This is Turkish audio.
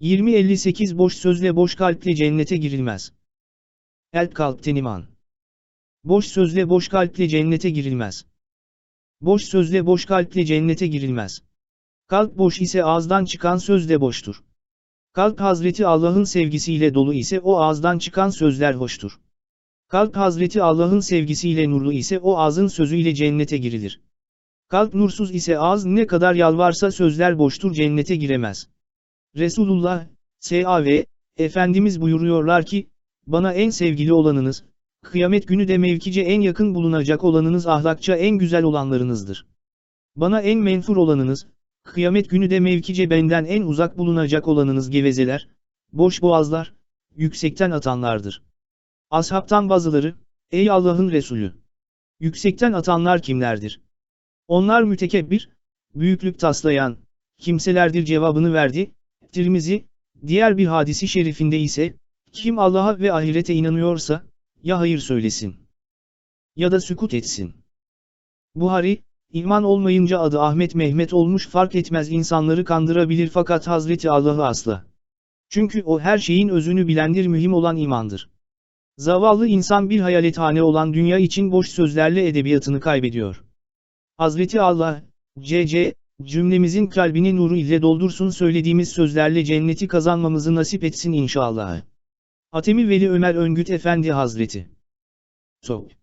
20-58 Boş sözle boş kalple cennete girilmez. El kalpten iman. Boş sözle boş kalple cennete girilmez. Boş sözle boş kalple cennete girilmez. Kalp boş ise ağızdan çıkan söz de boştur. Kalp Hazreti Allah'ın sevgisiyle dolu ise o ağızdan çıkan sözler hoştur. Kalp Hazreti Allah'ın sevgisiyle nurlu ise o ağzın sözüyle cennete girilir. Kalp nursuz ise ağız ne kadar yalvarsa sözler boştur cennete giremez. Resulullah, S.A.V. Efendimiz buyuruyorlar ki, bana en sevgili olanınız, kıyamet günü de mevkice en yakın bulunacak olanınız ahlakça en güzel olanlarınızdır. Bana en menfur olanınız, kıyamet günü de mevkice benden en uzak bulunacak olanınız gevezeler, boş boğazlar, yüksekten atanlardır. Ashabtan bazıları, ey Allah'ın Resulü! Yüksekten atanlar kimlerdir? Onlar mütekebbir, büyüklük taslayan, kimselerdir cevabını verdi, Tirmizi, diğer bir hadisi şerifinde ise, kim Allah'a ve ahirete inanıyorsa, ya hayır söylesin, ya da sükut etsin. Buhari, iman olmayınca adı Ahmet Mehmet olmuş fark etmez insanları kandırabilir fakat Hazreti Allah'ı asla. Çünkü o her şeyin özünü bilendir mühim olan imandır. Zavallı insan bir hayalethane olan dünya için boş sözlerle edebiyatını kaybediyor. Hazreti Allah, C.C., cümlemizin kalbini nuru ile doldursun söylediğimiz sözlerle cenneti kazanmamızı nasip etsin inşallah. Atemi Veli Ömer Öngüt Efendi Hazreti. Sok.